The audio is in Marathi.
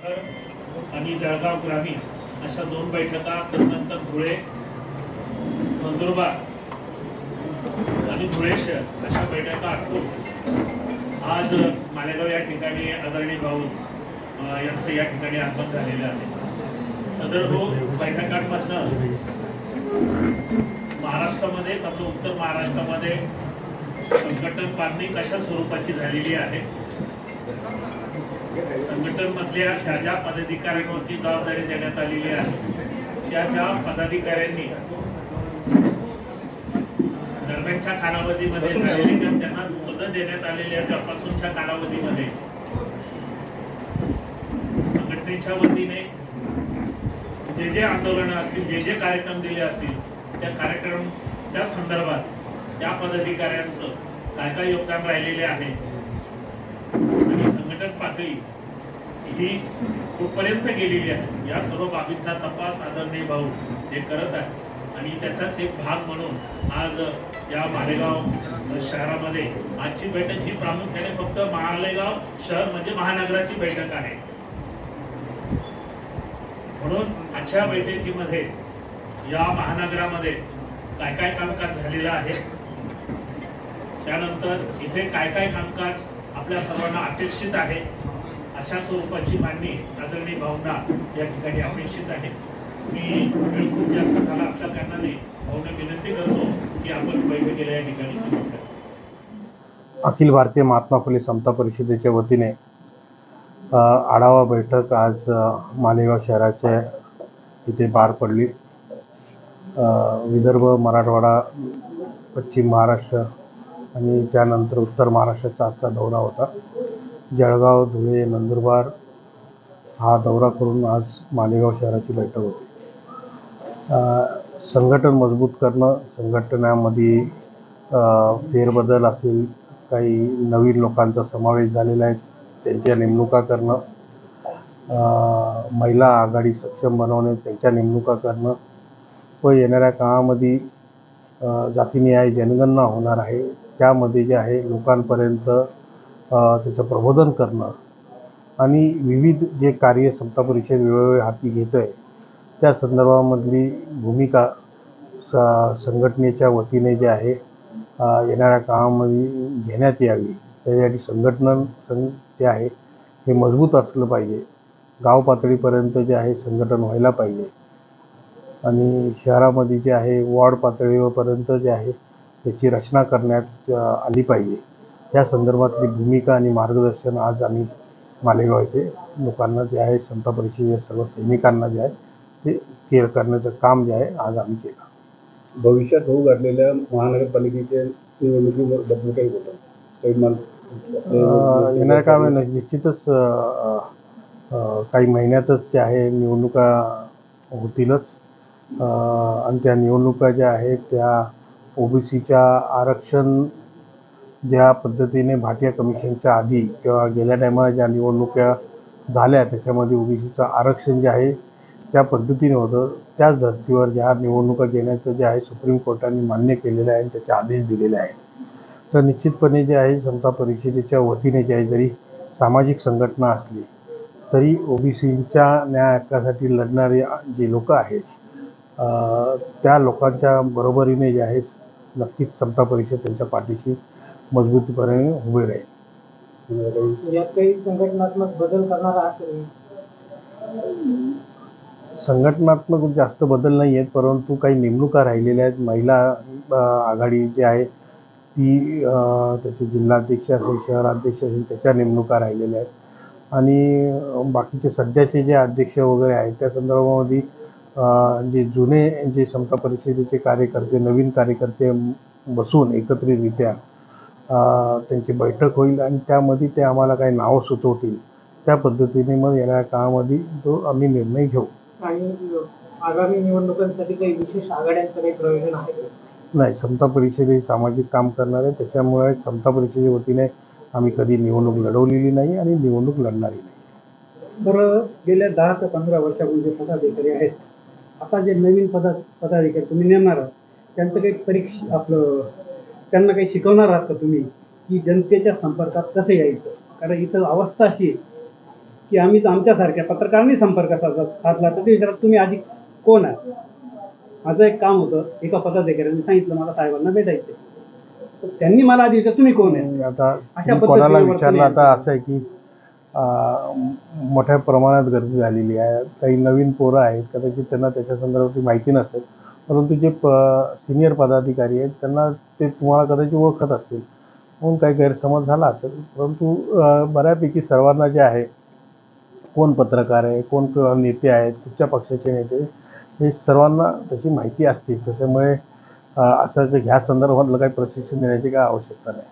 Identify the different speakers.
Speaker 1: आणि जळगाव ग्रामीण अशा दोन बैठका त्यानंतर धुळे नंदुरबार आणि धुळे शहर अशा बैठका आटून आज मालेगाव या ठिकाणी आदरणीय भाऊ यांचं या ठिकाणी आगमन झालेलं आहे. सदर बैठकांमधनं महाराष्ट्रामध्ये आपलं उत्तर महाराष्ट्रामध्ये संघटन बांधणी कशा स्वरूपाची झालेली आहे? संघटन मधल्या ज्या ज्या पदाधिकाऱ्यांवरती जबाबदारी देण्यात आलेली आहे त्या त्या पदाधिकाऱ्यांनी दरम्यानच्या कालावधीमध्ये झालेले किंवा त्यांना पद देण्यात आलेल्या त्यापासूनच्या कालावधीमध्ये. संघटनेच्या वतीने जे जे आंदोलन असतील जे जे कार्यक्रम दिले असतील त्या कार्यक्रमच्या संदर्भात त्या पदाधिकाऱ्यांचं काय काय योगदान राहिलेले आहे संघटन पातळी ही कुठपर्यंत गेलेली आहे? या सर्व बाबींचा तपास आदरणीय भाऊ हे करत आहे आणि त्याचाच एक भाग म्हणून आज या मालेगाव शहरामध्ये आजची बैठक ही प्रामुख्याने फक्त मालेगाव शहर म्हणजे महानगराची बैठक आहे. म्हणून आजच्या बैठकीमध्ये या महानगरामध्ये काय काय कामकाज झालेलं आहे? त्यानंतर इथे काय काय कामकाज आपल्या सर्वांना अपेक्षित आहे? अशा स्वरूपाची मांडणी आदरणीय भावना या ठिकाणी अपेक्षित आहे. मी वेळ खूप जास्त झाला असल्या कारणाने भावना विनंती करतो की आपण बैठकीला या ठिकाणी सुरू करू.
Speaker 2: अखिल भारतीय महात्मा फुले समता परिषदेच्या वतीने आढावा बैठक आज मालेगाव शहराच्या इथे पार पडली. विदर्भ मराठवाडा पश्चिम महाराष्ट्र आणि त्यानंतर उत्तर महाराष्ट्राचा आजचा दौरा होता. जळगाव धुळे नंदुरबार हा दौरा करून आज मालेगाव शहराची बैठक होती. संघटन मजबूत करणं संघटनामध्ये फेरबदल असेल काही नवीन लोकांचा समावेश झालेला आहे त्यांच्या नेमणुका करणं महिला आघाडी सक्षम बनवणे त्यांच्या नेमणुका करणं व येणाऱ्या काळामध्ये अ, जातीनिहाय जनगणना होणार आहे. त्यामध्ये जे आहे लोकांपर्यंत त्याचं प्रबोधन करणं आणि विविध जे कार्य समता परिषद वेळोवेळी हाती घेत आहे त्या संदर्भामधली भूमिका स संघटनेच्या वतीने जे आहे येणाऱ्या काळामध्ये घेण्यात यावी. त्यासाठी संघटन सं जे आहे हे मजबूत असलं पाहिजे. गाव पातळीपर्यंत जे आहे संघटन व्हायला पाहिजे. आणि शहरामध्ये जे आहे वॉर्ड पातळीवरपर्यंत जे आहे त्याची रचना करण्यात आली पाहिजे. या संदर्भातली भूमिका आणि मार्गदर्शन आज आम्ही मालेगाव येथे लोकांना जे आहे समता परिषदेच्या सर्व सैनिकांना जे आहे ते केअर करण्याचं काम जे आहे आज आम्ही केलं.
Speaker 3: भविष्यात होऊ घडलेल्या महानगरपालिकेच्या निवडणुकीबद्दल काही
Speaker 2: अ, येणाऱ्या काळामध्ये निश्चितच काही महिन्यातच जे आहे निवडणुका होतीलच. आणि त्या निवडणुका ज्या आहेत त्या ओबीसीच्या आरक्षण ज्या पद्धतीने भाटिया कमिशनच्या आधी किंवा गेल्या टायमाला ज्या निवडणुका झाल्या त्याच्यामध्ये ओबीसीचं आरक्षण जे आहे त्या पद्धतीने होतं. त्याच धर्तीवर ज्या निवडणुका घेण्याचं जे आहे सुप्रीम कोर्टाने मान्य केलेलं आहे आणि त्याचे आदेश दिलेले आहेत. तर निश्चितपणे जे आहे समता परिषदेच्या वतीने जे आहे जरी सामाजिक संघटना असली तरी ओबीसीच्या न्याय हक्कासाठी लढणारे जे लोक आहेत त्या लोकांच्या बरोबरीने जे आहे नक्कीच समता परिषद त्यांच्या पाठीशी मजबूतीपणे उभे राहील.
Speaker 4: यात काही संघटनात्मक बदल करणार?
Speaker 2: संघटनात्मक जास्त बदल नाही आहेत परंतु काही नेमणुका राहिलेल्या आहेत. महिला आघाडी जी आहे ती त्याचे जिल्हाध्यक्ष असेल शहराध्यक्ष असेल त्याच्या नेमणुका राहिलेल्या आहेत. आणि बाकीचे सध्याचे जे अध्यक्ष वगैरे आहेत त्या संदर्भामध्ये जे जुने जे समता परिषदेचे कार्यकर्ते नवीन कार्यकर्ते बसून एकत्रितरित्या त्यांची बैठक होईल आणि त्यामध्ये ते आम्हाला काही नावं सुचवतील. त्या पद्धतीने मग येणाऱ्या काळामध्ये तो आम्ही निर्णय घेऊ.
Speaker 4: आणि आगामी निवडणुकांसाठी काही विशेष आघाड्यांचं काही प्रयोजन आहे?
Speaker 2: नाही समता परिषद सामाजिक काम करणार आहे त्याच्यामुळे समता परिषदेच्या वतीने आम्ही कधी निवडणूक लढवलेली नाही आणि निवडणूक लढणारही नाही.
Speaker 4: बरं गेल्या दहा ते पंधरा वर्षापूर्वी जे पदाधिकारी आहेत आता जे नवीन पदा पदाधिकारी तुम्ही नेमणार आहात त्यांचं काही परीक्षा आपलं त्यांना काही शिकवणार आहात का तुम्ही? की जनतेच्या संपर्कात कसं यायचं? कारण इथं अवस्था अशी आहे की आम्ही आमच्यासारख्या पत्रकारांनी संपर्क साधला साधला. तर ते विचारत तुम्ही आधी कोण आहे माझं एक काम होतं एका पदाधिकाऱ्यांनी सांगितलं मला साहेबांना भेटायचं तर त्यांनी मला आधी विचारलं तुम्ही कोण आहे
Speaker 2: आता
Speaker 4: अशा
Speaker 2: कोणाला विचारलं आता असं आहे की मोठ्या प्रमाणात गर्दी झालेली आहे. काही नवीन पोरं आहेत कदाचित त्यांना त्याच्या संदर्भात माहिती नसेल. परंतु जे प सिनियर पदाधिकारी आहेत त्यांना ते तुम्हाला कदाचित ओळखत असतील. म्हणून काही गैरसमज झाला असेल परंतु बऱ्यापैकी सर्वांना जे आहे कोण पत्रकार आहे कोण नेते आहेत कुठच्या पक्षाचे नेते हे सर्वांना त्याची माहिती असते त्याच्यामुळे असं ह्या संदर्भातलं काही प्रशिक्षण देण्याची काय आवश्यकता नाही.